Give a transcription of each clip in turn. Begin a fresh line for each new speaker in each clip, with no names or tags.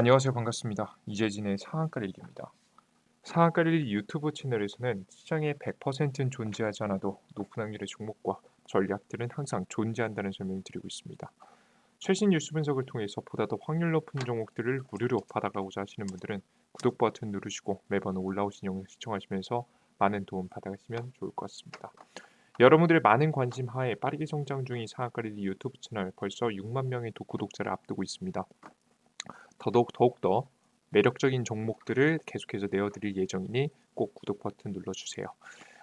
안녕하세요. 반갑습니다. 이재진의 상한가 일기입니다. 상한가 일기 유튜브 채널에서는 시장에 100%는 존재하지 않아도 높은 확률의 종목과 전략들은 항상 존재한다는 설명을 드리고 있습니다. 최신 뉴스 분석을 통해서 보다 더 확률 높은 종목들을 무료로 받아가고자 하시는 분들은 구독 버튼 누르시고 매번 올라오신 영상 시청하시면서 많은 도움 받아가시면 좋을 것 같습니다. 여러분들의 많은 관심 하에 빠르게 성장 중인 상한가 일기 유튜브 채널 벌써 6만 명의 구독자를 앞두고 있습니다. 더더욱 더욱더 매력적인 종목들을 계속해서 내어드릴 예정이니 꼭 구독 버튼 눌러주세요.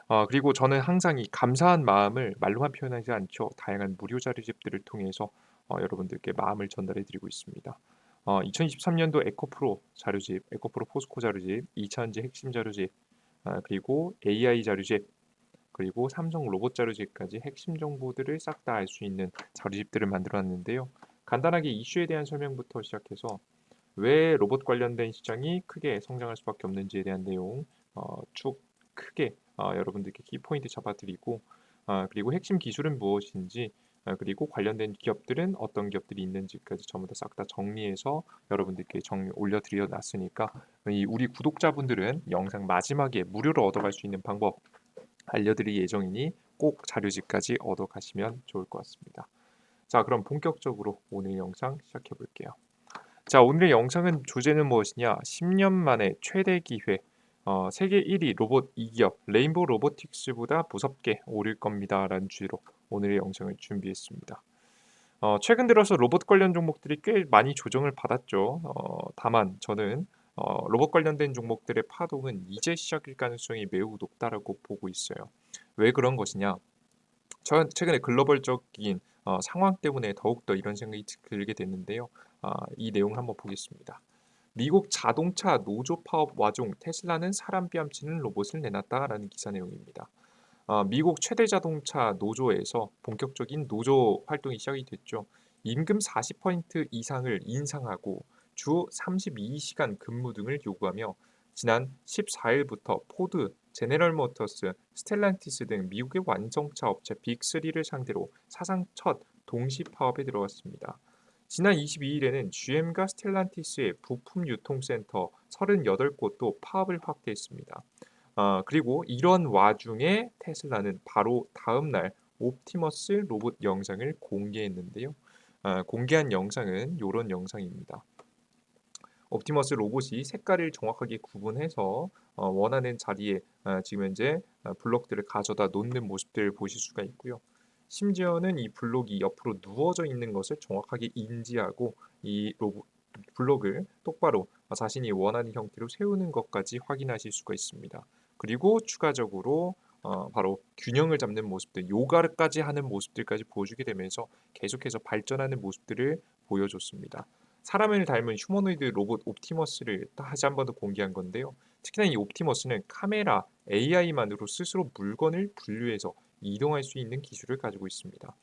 어, 그리고 저는 항상 이 감사한 마음을 말로만 표현하지 않죠. 다양한 무료 자료집들을 통해서 어, 여러분들께 마음을 전달해드리고 있습니다. 어, 2023년도 에코프로 자료집, 에코프로 포스코 자료집, 2차전지 핵심 자료집, 아, 그리고 AI 자료집, 그리고 삼성 로봇 자료집까지 핵심 정보들을 싹 다 알 수 있는 자료집들을 만들어놨는데요. 간단하게 이슈에 대한 설명부터 시작해서 왜 로봇 관련된 시장이 크게 성장할 수밖에 없는지에 대한 내용 어, 쭉 크게 어, 여러분들께 키포인트 잡아드리고 어, 그리고 핵심 기술은 무엇인지 어, 그리고 관련된 기업들은 어떤 기업들이 있는지까지 전부 다 싹 다 정리해서 여러분들께 정리 올려드려 놨으니까 이 우리 구독자분들은 영상 마지막에 무료로 얻어갈 수 있는 방법 알려드릴 예정이니 꼭 자료집까지 얻어가시면 좋을 것 같습니다. 자 그럼 본격적으로 오늘 영상 시작해 볼게요. 자, 오늘의 영상은 주제는 무엇이냐? 10년 만에 최대 기회. 어, 세계 1위 로봇 2기업 레인보우 로보틱스보다 무섭게 오를 겁니다 라는 주제로 오늘의 영상을 준비했습니다. 어, 최근 들어서 로봇 관련 종목들이 꽤 많이 조정을 받았죠. 어, 다만 저는 어, 로봇 관련된 종목들의 파동은 이제 시작일 가능성이 매우 높다라고 보고 있어요. 왜 그런 것이냐? 저 최근에 글로벌적인 어, 상황 때문에 더욱더 이런 생각이 들게 됐는데요. 아, 이 내용 한번 보겠습니다. 미국 자동차 노조 파업 와중 테슬라는 사람 뺨치는 로봇을 내놨다라는 기사 내용입니다. 아, 미국 최대 자동차 노조에서 본격적인 노조 활동이 시작이 됐죠. 임금 40% 이상을 인상하고 주 32시간 근무 등을 요구하며 지난 14일부터 포드, 제네럴 모터스, 스텔란티스 등 미국의 완성차 업체 빅3를 상대로 사상 첫 동시 파업에 들어갔습니다. 지난 22일에는 GM과 스텔란티스의 부품 유통센터 38곳도 파업을 확대했습니다. 어, 그리고 이런 와중에 테슬라는 바로 다음 날 옵티머스 로봇 영상을 공개했는데요. 어, 공개한 영상은 이런 영상입니다. 옵티머스 로봇이 색깔을 정확하게 구분해서 어, 원하는 자리에 어, 지금 현재 어, 블록들을 가져다 놓는 모습들을 보실 수가 있고요. 심지어는 이 블록이 옆으로 누워져 있는 것을 정확하게 인지하고 이 로봇 블록을 똑바로 자신이 원하는 형태로 세우는 것까지 확인하실 수가 있습니다. 그리고 추가적으로 어, 바로 균형을 잡는 모습들, 요가까지 하는 모습들까지 보여주게 되면서 계속해서 발전하는 모습들을 보여줬습니다. 사람을 닮은 휴머노이드 로봇 옵티머스를 다시 한 번 더 공개한 건데요. 특히나 이 옵티머스는 카메라, AI만으로 스스로 물건을 분류해서 이동할 수 있는 기술을 가지고 있습니다.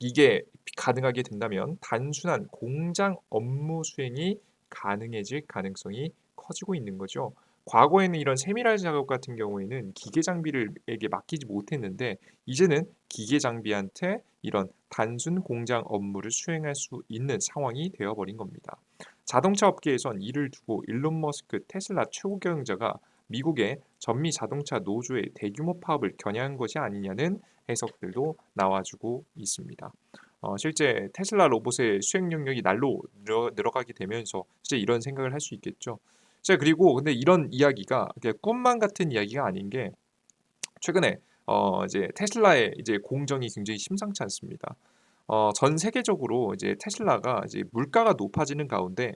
이게 가능하게 된다면 단순한 공장 업무 수행이 가능해질 가능성이 커지고 있는 거죠. 과거에는 이런 세밀한 작업 같은 경우에는 기계 장비를에게 맡기지 못했는데 이제는 기계 장비한테 이런 단순 공장 업무를 수행할 수 있는 상황이 되어버린 겁니다. 자동차 업계에선 이를 두고 일론 머스크 테슬라 최고 경영자가 미국의 전미 자동차 노조의 대규모 파업을 겨냥한 것이 아니냐는 해석들도 나와주고 있습니다. 어, 실제 테슬라 로봇의 수행 능력이 날로 늘어, 늘어가게 되면서 실제 이런 생각을 할 수 있겠죠. 자 그리고 근데 이런 이야기가 꿈만 같은 이야기가 아닌 게 최근에 어, 이제 테슬라의 이제 공정이 굉장히 심상치 않습니다. 어, 전 세계적으로 이제 테슬라가 이제 물가가 높아지는 가운데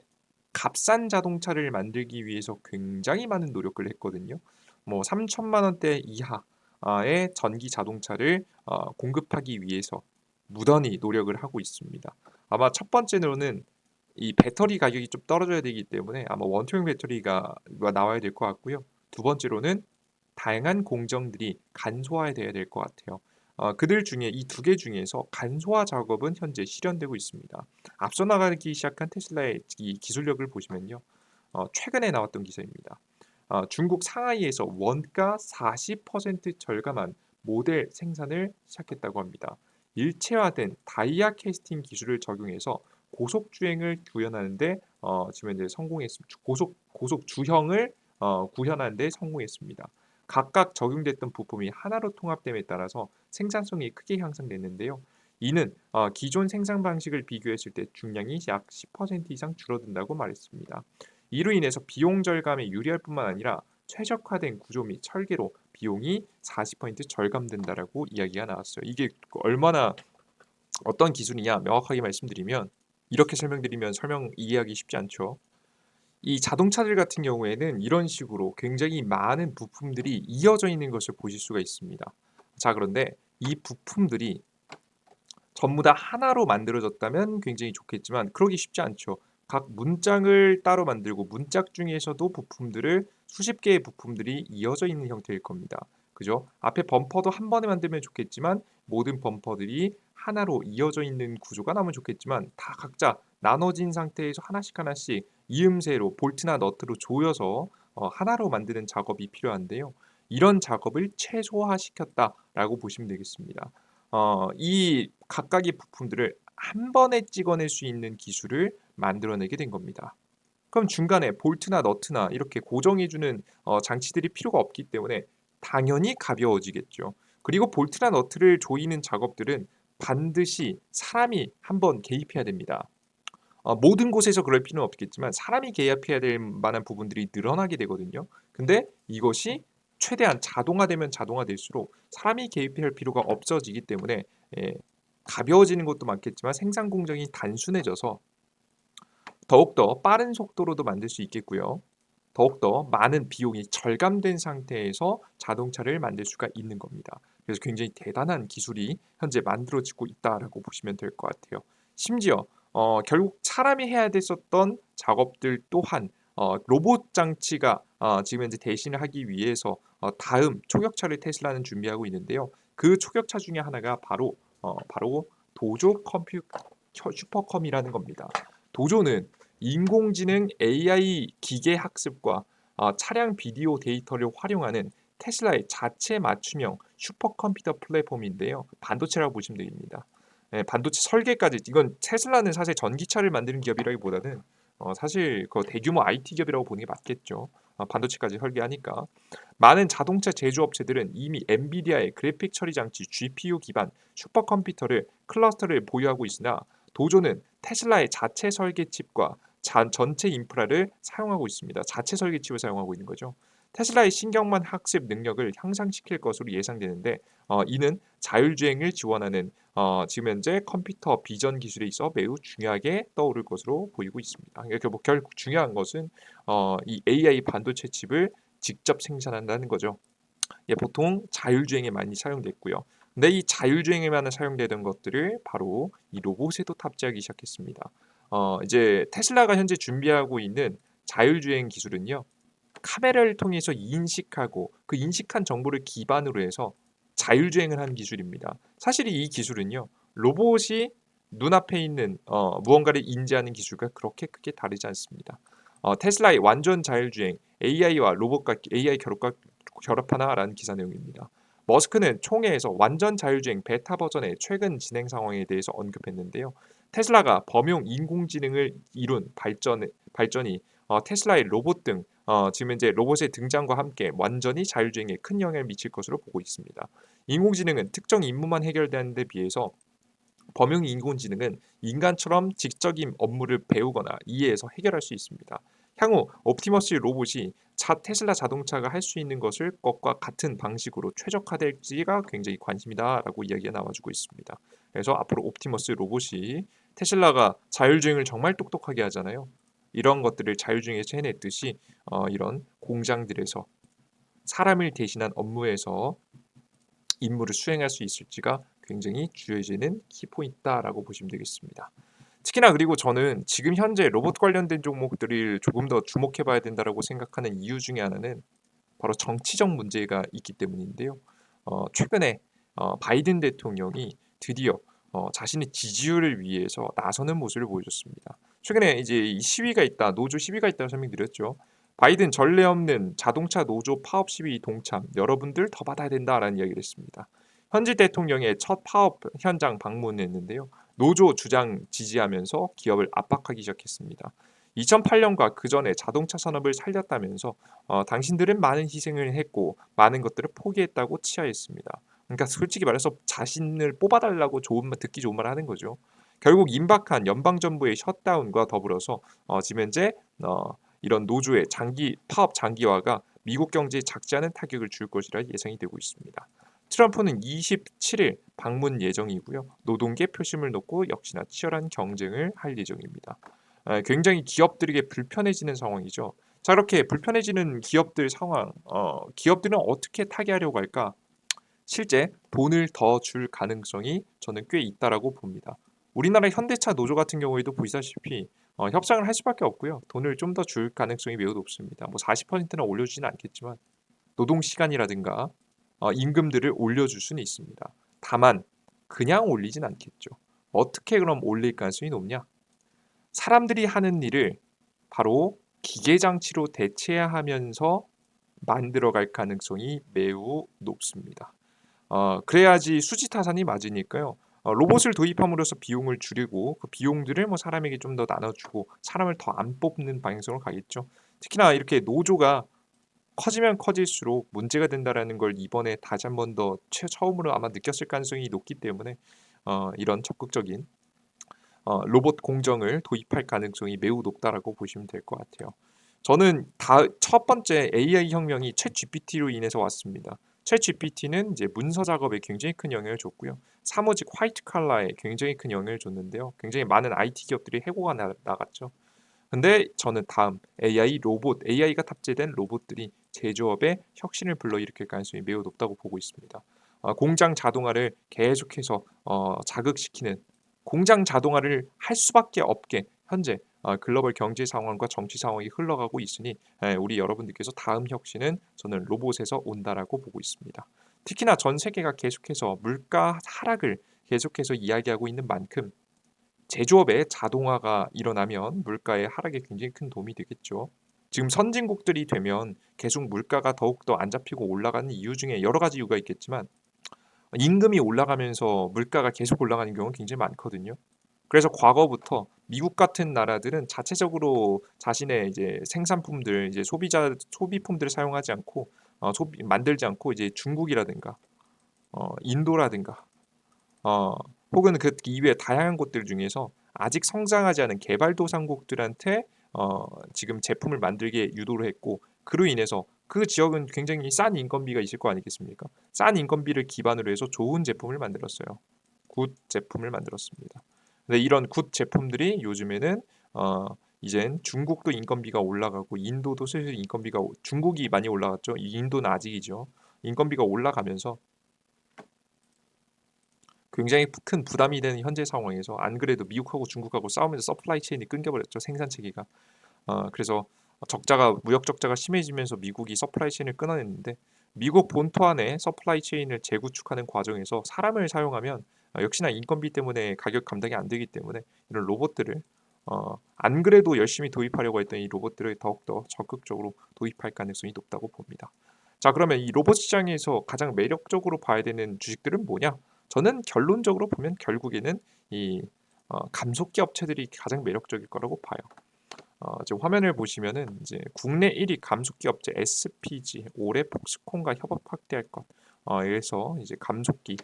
값싼 자동차를 만들기 위해서 굉장히 많은 노력을 했거든요. 뭐 3천만 원대 이하의 전기 자동차를 어, 공급하기 위해서 무던히 노력을 하고 있습니다. 아마 첫 번째로는 이 배터리 가격이 좀 떨어져야 되기 때문에 아마 원통형 배터리가 나와야 될 것 같고요. 두 번째로는 다양한 공정들이 간소화돼야 될 것 같아요. 어, 그들 중에 이 두 개 중에서 간소화 작업은 현재 실현되고 있습니다. 앞서 나가기 시작한 테슬라의 이 기술력을 보시면요. 어, 최근에 나왔던 기사입니다. 어, 중국 상하이에서 원가 40% 절감한 모델 생산을 시작했다고 합니다. 일체화된 다이아 캐스팅 기술을 적용해서 고속 주행을 구현하는데 어, 지금 이제 성공했습니다. 고속 고속 주형을 어, 구현하는 데 성공했습니다. 각각 적용됐던 부품이 하나로 통합됨에 따라서 생산성이 크게 향상됐는데요. 이는 어, 기존 생산 방식을 비교했을 때 중량이 약 10% 이상 줄어든다고 말했습니다. 이로 인해서 비용 절감에 유리할 뿐만 아니라 최적화된 구조 및 설계로 비용이 40% 절감된다라고 이야기가 나왔어요. 이게 얼마나 어떤 기술이냐 명확하게 말씀드리면 이렇게 설명드리면 설명 이해하기 쉽지 않죠. 이 자동차들 같은 경우에는 이런 식으로 굉장히 많은 부품들이 이어져 있는 것을 보실 수가 있습니다. 자, 그런데 이 부품들이 전부 다 하나로 만들어졌다면 굉장히 좋겠지만 그러기 쉽지 않죠. 각 문짝을 따로 만들고 문짝 중에서도 부품들을 수십 개의 부품들이 이어져 있는 형태일 겁니다. 그죠? 앞에 범퍼도 한 번에 만들면 좋겠지만 모든 범퍼들이 하나로 이어져 있는 구조가 나면 좋겠지만 다 각자 나눠진 상태에서 하나씩 하나씩 이음새로 볼트나 너트로 조여서 어, 하나로 만드는 작업이 필요한데요. 이런 작업을 최소화시켰다라고 보시면 되겠습니다. 어, 이 각각의 부품들을 한 번에 찍어낼 수 있는 기술을 만들어내게 된 겁니다. 그럼 중간에 볼트나 너트나 이렇게 고정해주는 어, 장치들이 필요가 없기 때문에 당연히 가벼워지겠죠. 그리고 볼트나 너트를 조이는 작업들은 반드시 사람이 한번 개입해야 됩니다. 어, 모든 곳에서 그럴 필요는 없겠지만 사람이 개입해야 될 만한 부분들이 늘어나게 되거든요. 근데 이것이 최대한 자동화되면 자동화될수록 사람이 개입할 필요가 없어지기 때문에 예, 가벼워지는 것도 많겠지만 생산 공정이 단순해져서 더욱더 빠른 속도로도 만들 수 있겠고요. 더욱더 많은 비용이 절감된 상태에서 자동차를 만들 수가 있는 겁니다. 그래서 굉장히 대단한 기술이 현재 만들어지고 있다라고 보시면 될 것 같아요. 심지어 어, 결국 사람이 해야 됐었던 작업들 또한 어, 로봇 장치가 어, 지금 현재 대신을 하기 위해서 어, 다음 초격차를 테슬라는 준비하고 있는데요. 그 초격차 중에 하나가 바로 어, 바로 도조 컴퓨 슈퍼컴이라는 겁니다. 도조는 인공지능 AI 기계 학습과 어, 차량 비디오 데이터를 활용하는 테슬라의 자체 맞춤형 슈퍼컴퓨터 플랫폼인데요. 반도체라고 보시면 됩니다. 네, 반도체 설계까지 이건 테슬라는 사실 전기차를 만드는 기업이라기보다는 어, 사실 그 대규모 IT 기업이라고 보는 게 맞겠죠. 어, 반도체까지 설계하니까 많은 자동차 제조업체들은 이미 엔비디아의 그래픽 처리 장치 GPU 기반 슈퍼컴퓨터를 클러스터를 보유하고 있으나 도조는 테슬라의 자체 설계 칩과 자, 전체 인프라를 사용하고 있습니다. 자체 설계 칩을 사용하고 있는 거죠. 테슬라의 신경만 학습 능력을 향상시킬 것으로 예상되는데 어, 이는 자율주행을 지원하는 어, 지금 현재 컴퓨터 비전 기술에 있어 매우 중요하게 떠오를 것으로 보이고 있습니다. 뭐 결국 중요한 것은 어, 이 AI 반도체 칩을 직접 생산한다는 거죠. 예, 보통 자율주행에 많이 사용됐고요. 근데 이 자율주행에만 사용되던 것들을 바로 이 로봇에도 탑재하기 시작했습니다. 어, 이제 테슬라가 현재 준비하고 있는 자율주행 기술은요. 카메라를 통해서 인식하고 그 인식한 정보를 기반으로 해서 자율주행을 하는 기술입니다. 사실 이 기술은요. 로봇이 눈앞에 있는 어, 무언가를 인지하는 기술과 그렇게 크게 다르지 않습니다. 어, 테슬라의 완전 자율주행 AI와 로봇과 AI 결합과 결합하나라는 기사 내용입니다. 머스크는 총회에서 완전 자율주행 베타 버전의 최근 진행 상황에 대해서 언급했는데요. 테슬라가 범용 인공지능을 이룬 발전, 발전이 어, 테슬라의 로봇 등 어, 지금 현재 로봇의 등장과 함께 완전히 자율주행에 큰 영향을 미칠 것으로 보고 있습니다. 인공지능은 특정 임무만 해결되는 데 비해서 범용 인공지능은 인간처럼 직접인 업무를 배우거나 이해해서 해결할 수 있습니다. 향후 옵티머스 로봇이 자 테슬라 자동차가 할 수 있는 것을 것과 같은 방식으로 최적화될지가 굉장히 관심이다라고 이야기가 나와주고 있습니다. 그래서 앞으로 옵티머스 로봇이 테슬라가 자율주행을 정말 똑똑하게 하잖아요. 이런 것들을 자율주행에서 해냈듯이 어, 이런 공장들에서 사람을 대신한 업무에서 임무를 수행할 수 있을지가 굉장히 주요해지는 키포인트다라고 보시면 되겠습니다. 특히나 그리고 저는 지금 현재 로봇 관련된 종목들을 조금 더 주목해봐야 된다라고 생각하는 이유 중에 하나는 바로 정치적 문제가 있기 때문인데요. 어, 최근에 어, 바이든 대통령이 드디어 어, 자신의 지지율을 위해서 나서는 모습을 보여줬습니다. 최근에 이제 시위가 있다, 노조 시위가 있다고 설명드렸죠. 바이든 전례 없는 자동차 노조 파업 시위 동참 여러분들 더 받아야 된다라는 이야기를 했습니다. 현지 대통령의 첫 파업 현장 방문했는데요. 노조 주장 지지하면서 기업을 압박하기 시작했습니다. 2008년과 그 전에 자동차 산업을 살렸다면서 어, 당신들은 많은 희생을 했고 많은 것들을 포기했다고 치하했습니다. 그러니까 솔직히 말해서 자신을 뽑아달라고 좋은 말, 듣기 좋은 말 하는 거죠. 결국 임박한 연방 정부의 셧다운과 더불어서 어, 지금 현재 어, 이런 노조의 장기 파업 장기화가 미국 경제에 작지 않은 타격을 줄 것이라 예상이 되고 있습니다. 트럼프는 27일 방문 예정이고요. 노동계 표심을 놓고 역시나 치열한 경쟁을 할 예정입니다. 아, 굉장히 기업들에게 불편해지는 상황이죠. 자 이렇게 불편해지는 기업들 상황, 어, 기업들은 어떻게 타개하려고 할까? 실제 돈을 더 줄 가능성이 저는 꽤 있다라고 봅니다. 우리나라 현대차 노조 같은 경우에도 보시다시피 어, 협상을 할 수밖에 없고요. 돈을 좀 더 줄 가능성이 매우 높습니다. 뭐 40%는 올려주지는 않겠지만 노동 시간이라든가 어, 임금들을 올려줄 수는 있습니다. 다만 그냥 올리진 않겠죠. 어떻게 그럼 올릴 가능성이 높냐? 사람들이 하는 일을 바로 기계 장치로 대체하면서 만들어갈 가능성이 매우 높습니다. 어, 그래야지 수지 타산이 맞으니까요. 어, 로봇을 도입함으로써 비용을 줄이고 그 비용들을 뭐 사람에게 좀 더 나눠주고 사람을 더 안 뽑는 방향으로 가겠죠. 특히나 이렇게 노조가 커지면 커질수록 문제가 된다라는 걸 이번에 다시 한 번 더 처음으로 아마 느꼈을 가능성이 높기 때문에 어, 이런 적극적인 어, 로봇 공정을 도입할 가능성이 매우 높다라고 보시면 될 것 같아요. 저는 다 첫 번째 AI 혁명이 챗 GPT로 인해서 왔습니다. 챗 GPT는 이제 문서 작업에 굉장히 큰 영향을 줬고요. 사무직 화이트 칼라에 굉장히 큰 영향을 줬는데요. 굉장히 많은 IT 기업들이 해고가 나, 나갔죠. 근데 저는 다음 AI 로봇, AI가 탑재된 로봇들이 제조업에 혁신을 불러일으킬 가능성이 매우 높다고 보고 있습니다. 어, 공장 자동화를 계속해서 어, 자극시키는 공장 자동화를 할 수밖에 없게 현재 어, 글로벌 경제 상황과 정치 상황이 흘러가고 있으니 에, 우리 여러분들께서 다음 혁신은 저는 로봇에서 온다라고 보고 있습니다. 특히나 전 세계가 계속해서 물가 하락을 계속해서 이야기하고 있는 만큼 제조업의 자동화가 일어나면 물가의 하락에 굉장히 큰 도움이 되겠죠. 지금 선진국들이 되면 계속 물가가 더욱더 안 잡히고 올라가는 이유 중에 여러 가지 이유가 있겠지만 임금이 올라가면서 물가가 계속 올라가는 경우는 굉장히 많거든요. 그래서 과거부터 미국 같은 나라들은 자체적으로 자신의 이제 생산품들 이제 소비자 소비품들을 사용하지 않고 어, 소비, 만들지 않고 이제 중국이라든가 어, 인도라든가 어, 혹은 그 이외 다양한 곳들 중에서 아직 성장하지 않은 개발도상국들한테 어, 지금 제품을 만들게 유도를 했고 그로 인해서 그 지역은 굉장히 싼 인건비가 있을 거 아니겠습니까? 싼 인건비를 기반으로 해서 좋은 제품을 만들었어요. 굿 제품을 만들었습니다. 근데 이런 굿 제품들이 요즘에는 어, 이젠 중국도 인건비가 올라가고 인도도 슬슬 인건비가 중국이 많이 올라갔죠. 인도는 아직이죠. 인건비가 올라가면서 굉장히 큰 부담이 되는 현재 상황에서 안 그래도 미국하고 중국하고 싸우면서 서플라이 체인이 끊겨버렸죠 생산 체계가 어, 그래서 적자가 무역 적자가 심해지면서 미국이 서플라이 체인을 끊어냈는데 미국 본토 안에 서플라이 체인을 재구축하는 과정에서 사람을 사용하면 어, 역시나 인건비 때문에 가격 감당이 안 되기 때문에 이런 로봇들을 어, 안 그래도 열심히 도입하려고 했던 이 로봇들을 더욱더 적극적으로 도입할 가능성이 높다고 봅니다. 자 그러면 이 로봇 시장에서 가장 매력적으로 봐야 되는 주식들은 뭐냐? 저는 결론적으로 보면 결국에는 이 어, 감속기 업체들이 가장 매력적일 거라고 봐요. 어, 지금 화면을 보시면은 이제 국내 1위 감속기 업체 SPG 올해 폭스콘과 협업 확대할 것. 어, 그래서 이제 감속기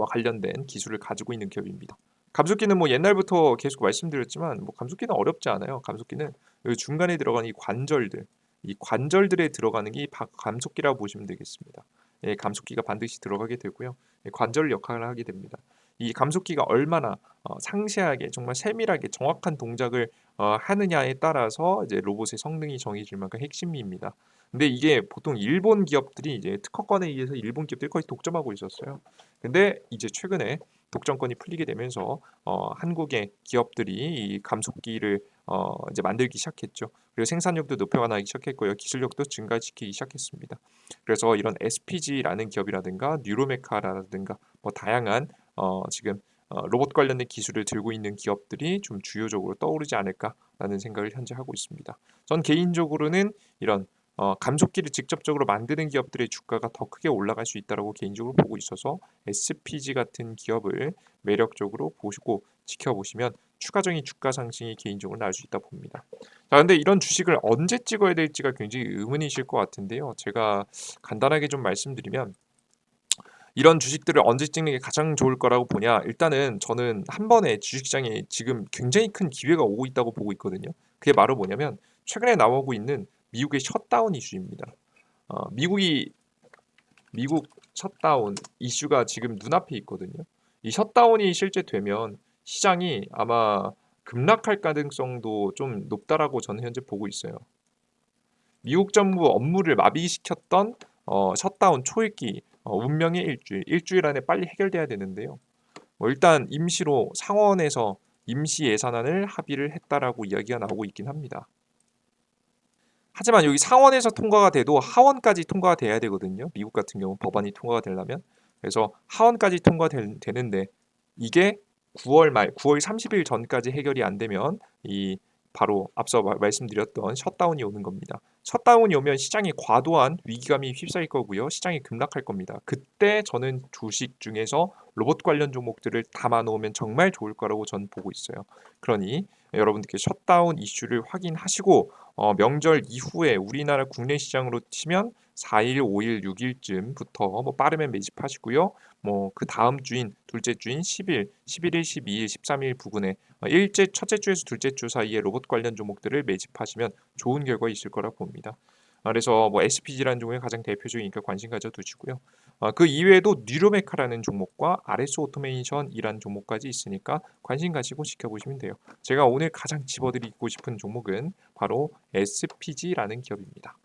와 관련된 기술을 가지고 있는 기업입니다. 감속기는 뭐 옛날부터 계속 말씀드렸지만 뭐 감속기는 어렵지 않아요. 감속기는 중간에 들어가는 이 관절들, 이 관절들에 들어가는 게 감속기라고 보시면 되겠습니다. 예, 감속기가 반드시 들어가게 되고요. 예, 관절 역할을 하게 됩니다. 이 감속기가 얼마나 어, 상세하게 정말 세밀하게 정확한 동작을 어, 하느냐에 따라서 이제 로봇의 성능이 정해질 만큼 핵심입니다. 근데 이게 보통 일본 기업들이 이제 특허권에 의해서 일본 기업들이 거의 독점하고 있었어요. 근데 이제 최근에 독점권이 풀리게 되면서 어, 한국의 기업들이 이 감속기를 어, 이제 만들기 시작했죠. 그리고 생산력도 높여나가기 시작했고요. 기술력도 증가시키기 시작했습니다. 그래서 이런 SPG라는 기업이라든가 뉴로메카라든가 뭐 다양한 어, 지금 어, 로봇 관련된 기술을 들고 있는 기업들이 좀 주요적으로 떠오르지 않을까라는 생각을 현재 하고 있습니다. 전 개인적으로는 이런 어, 감속기를 직접적으로 만드는 기업들의 주가가 더 크게 올라갈 수 있다고 개인적으로 보고 있어서 SPG 같은 기업을 매력적으로 보시고 지켜보시면 추가적인 주가 상승이 개인적으로 나올 수 있다 봅니다. 자, 근데 이런 주식을 언제 찍어야 될지가 굉장히 의문이실 것 같은데요. 제가 간단하게 좀 말씀드리면 이런 주식들을 언제 찍는 게 가장 좋을 거라고 보냐? 일단은 저는 한 번에 주식시장에 지금 굉장히 큰 기회가 오고 있다고 보고 있거든요. 그게 바로 뭐냐면 최근에 나오고 있는 미국의 셧다운 이슈입니다. 어, 미국이 미국 셧다운 이슈가 지금 눈앞에 있거든요. 이 셧다운이 실제 되면 시장이 아마 급락할 가능성도 좀 높다라고 저는 현재 보고 있어요. 미국 정부 업무를 마비시켰던 어, 셧다운 초읽기 어, 운명의 일주일, 일주일 안에 빨리 해결돼야 되는데요. 뭐 일단 임시로 상원에서 임시 예산안을 합의를 했다라고 이야기가 나오고 있긴 합니다. 하지만 여기 상원에서 통과가 돼도 하원까지 통과가 돼야 되거든요. 미국 같은 경우 법안이 통과가 되려면 그래서 하원까지 통과되는데 이게 9월 말, 9월 30일 전까지 해결이 안 되면 이 바로 앞서 말씀드렸던 셧다운이 오는 겁니다. 셧다운이 오면 시장이 과도한 위기감이 휩싸일 거고요. 시장이 급락할 겁니다. 그때 저는 주식 중에서 로봇 관련 종목들을 담아 놓으면 정말 좋을 거라고 저는 보고 있어요. 그러니 여러분들께 셧다운 이슈를 확인하시고 어, 명절 이후에 우리나라 국내 시장으로 치면 4일, 5일, 6일쯤부터 뭐 빠르면 매집하시고요. 뭐 그 다음 주인 둘째 주인 10일, 11일, 12일, 13일 부근에 어, 일째 첫째 주에서 둘째 주 사이에 로봇 관련 종목들을 매집하시면 좋은 결과 있을 거라 봅니다. 아, 그래서 뭐 SPG라는 종목이 가장 대표적이니까 관심 가져 두시고요. 어, 그 이외에도 뉴로메카라는 종목과 RS 오토메이션이라는 종목까지 있으니까 관심 가지고 지켜보시면 돼요. 제가 오늘 가장 집어드리고 싶은 종목은 바로 SPG라는 기업입니다.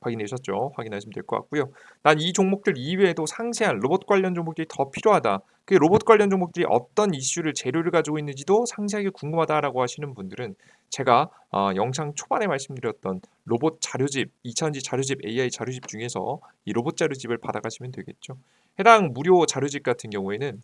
확인되셨죠? 확인하시면 될 것 같고요. 난 이 종목들 이외에도 상세한 로봇 관련 종목들이 더 필요하다. 그 로봇 관련 종목들이 어떤 이슈를 재료를 가지고 있는지도 상세하게 궁금하다라고 하시는 분들은 제가 어, 영상 초반에 말씀드렸던 로봇 자료집, 2000지 자료집, AI 자료집 중에서 이 로봇 자료집을 받아가시면 되겠죠. 해당 무료 자료집 같은 경우에는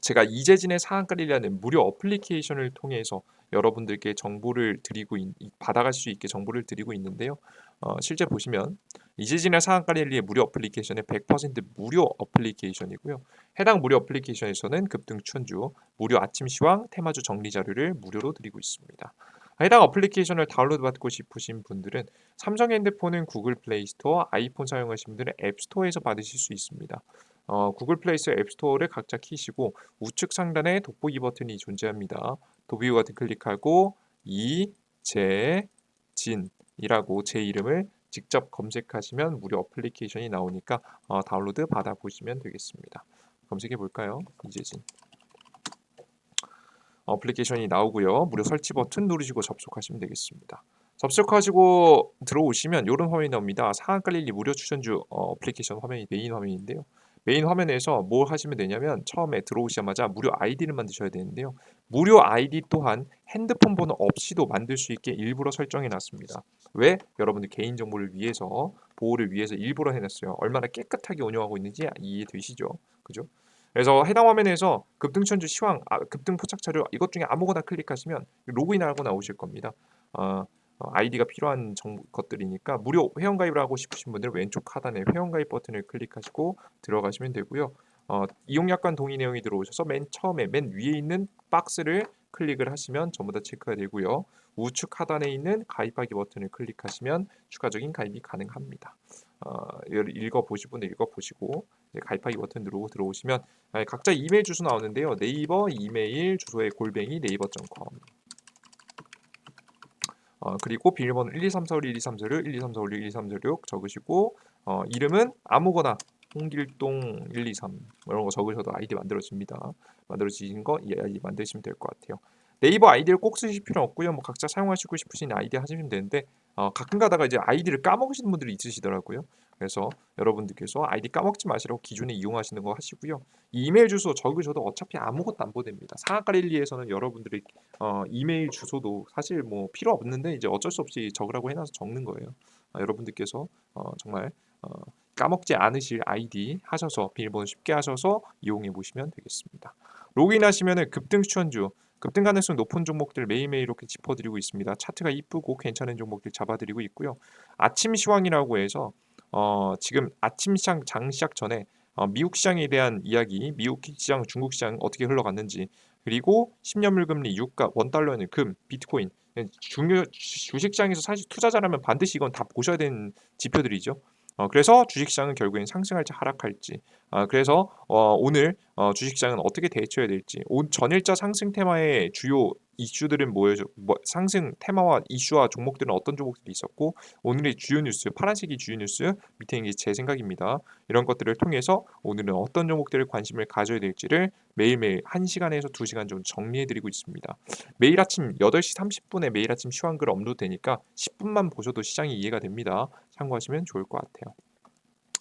제가 이재진의 상한가리라는 무료 어플리케이션을 통해서 여러분들께 정보를 드리고 있, 받아갈 수 있게 정보를 드리고 있는데요. 어, 실제 보시면 이재진의 상한가리의 무료 어플리케이션은 100% 무료 어플리케이션이고요. 해당 무료 어플리케이션에서는 급등 추천주, 무료 아침 시황, 테마주 정리 자료를 무료로 드리고 있습니다. 해당 어플리케이션을 다운로드 받고 싶으신 분들은 삼성 핸드폰은 구글 플레이 스토어, 아이폰 사용하시는 분들은 앱 스토어에서 받으실 수 있습니다. 어, 구글 플레이 스토어 앱 스토어를 각자 키시고 우측 상단에 돋보기 버튼이 존재합니다. 돋보기 버튼 클릭하고 이 재 진 이라고 제 이름을 직접 검색하시면 무료 어플리케이션이 나오니까 어, 다운로드 받아보시면 되겠습니다. 검색해 볼까요? 이재진. 어플리케이션이 나오고요. 무료 설치 버튼 누르시고 접속하시면 되겠습니다. 접속하시고 들어오시면 이런 화면이 나옵니다. 상한가릴리 무료 추천주 어, 어플리케이션 화면이 메인 화면인데요. 메인 화면에서 뭘 하시면 되냐면 처음에 들어오시자마자 무료 아이디를 만드셔야 되는데요. 무료 아이디 또한 핸드폰 번호 없이도 만들 수 있게 일부러 설정해 놨습니다. 왜? 여러분들 개인정보를 위해서 보호를 위해서 일부러 해놨어요. 얼마나 깨끗하게 운영하고 있는지 이해되시죠? 그죠? 그래서 해당 화면에서 급등천주 시황, 아, 급등 포착 자료 이것 중에 아무거나 클릭하시면 로그인하고 나오실 겁니다. 어, 어, 아이디가 필요한 정, 것들이니까 무료 회원가입을 하고 싶으신 분들 왼쪽 하단에 회원가입 버튼을 클릭하시고 들어가시면 되고요. 어, 이용약관 동의 내용이 들어오셔서 맨 처음에 맨 위에 있는 박스를 클릭을 하시면 전부 다 체크가 되고요. 우측 하단에 있는 가입하기 버튼을 클릭하시면 추가적인 가입이 가능합니다. 어, 읽어보실 분들 읽어보시고 가입하기 버튼 누르고 들어오시면 각자 이메일 주소 나오는데요. 네이버 이메일 주소에 골뱅이 네이버.com 어, 그리고 비밀번호 1 2 3 4 5 1 2 3 4 6 1 2 3 4 5 1 2 3 4 6 적으시고 어, 이름은 아무거나 홍길동 123 이런 거 적으셔도 아이디 만들어집니다. 만들어지신 거 이 아이디 만드시면 될 것 같아요. 네이버 아이디를 꼭 쓰실 필요 없고요. 뭐 각자 사용하시고 싶으신 아이디 하시면 되는데 어, 가끔 가다가 이제 아이디를 까먹으시는 분들이 있으시더라고요. 그래서 여러분들께서 아이디 까먹지 마시라고 기존에 이용하시는 거 하시고요. 이메일 주소 적으셔도 어차피 아무것도 안 보냅니다. 상하가릴리에서는 여러분들이 어, 이메일 주소도 사실 뭐 필요 없는데 이제 어쩔 수 없이 적으라고 해놔서 적는 거예요. 어, 여러분들께서 어, 정말 어, 까먹지 않으실 아이디 하셔서 비밀번호 쉽게 하셔서 이용해 보시면 되겠습니다. 로그인하시면은 급등 추천주 급등 가능성 높은 종목들 매일매일 이렇게 짚어드리고 있습니다. 차트가 이쁘고 괜찮은 종목들 잡아드리고 있고요. 아침 시황이라고 해서 어, 지금 아침 시장 장 시작 전에 어, 미국 시장에 대한 이야기, 미국 시장, 중국 시장 어떻게 흘러갔는지 그리고 10년물 금리, 유가, 원달러는 금, 비트코인 중요 주- 주식시장에서 사실 투자자라면 반드시 이건 다 보셔야 되는 지표들이죠. 어, 그래서 주식시장은 결국엔 상승할지 하락할지. 아, 그래서 어, 오늘 어, 주식시장은 어떻게 대처해야 될지. 온 전일자 상승 테마의 주요 이슈들은 뭐예요? 뭐, 상승 테마와 이슈와 종목들은 어떤 종목들이 있었고 오늘의 주요 뉴스, 파란색이 주요 뉴스 밑에 있는 게제 생각입니다. 이런 것들을 통해서 오늘은 어떤 종목들을 관심을 가져야 될지를 매일매일 1시간에서 2시간 정도 정리해드리고 있습니다. 매일 아침 8시 30분에 매일 아침 시황글 업로드되니까 10분만 보셔도 시장이 이해가 됩니다. 참고하시면 좋을 것 같아요.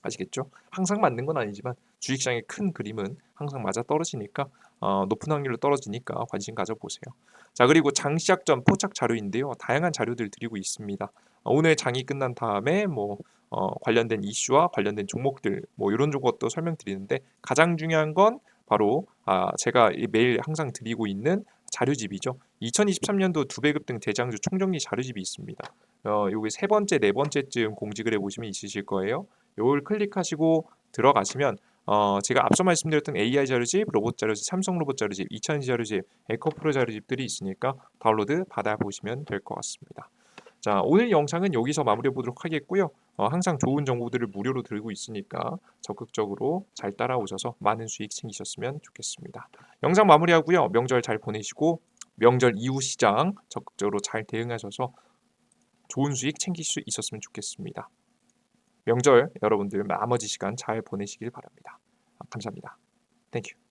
아시겠죠? 항상 맞는 건 아니지만 주식시장의 큰 그림은 항상 맞아 떨어지니까 어, 높은 확률로 떨어지니까 관심 가져보세요. 자 그리고 장 시작 전 포착 자료인데요. 다양한 자료들 드리고 있습니다. 어, 오늘 장이 끝난 다음에 뭐 어, 관련된 이슈와 관련된 종목들 뭐 이런 것도 설명드리는데 가장 중요한 건 바로 아, 제가 이 매일 항상 드리고 있는 자료집이죠. 2023년도 두 배급 등 대장주 총정리 자료집이 있습니다. 어, 요게 세 번째, 네 번째쯤 공직을 해보시면 있으실 거예요. 요걸 클릭하시고 들어가시면 어, 제가 앞서 말씀드렸던 AI 자료집, 로봇 자료집, 삼성 로봇 자료집, 2000지 자료집, 에코프로 자료집들이 있으니까 다운로드 받아보시면 될 것 같습니다. 자, 오늘 영상은 여기서 마무리해 보도록 하겠고요. 어, 항상 좋은 정보들을 무료로 들고 있으니까 적극적으로 잘 따라오셔서 많은 수익 챙기셨으면 좋겠습니다. 영상 마무리하고요. 명절 잘 보내시고 명절 이후 시장 적극적으로 잘 대응하셔서 좋은 수익 챙길 수 있었으면 좋겠습니다. 명절 여러분들 나머지 시간 잘 보내시길 바랍니다. 감사합니다. 땡큐.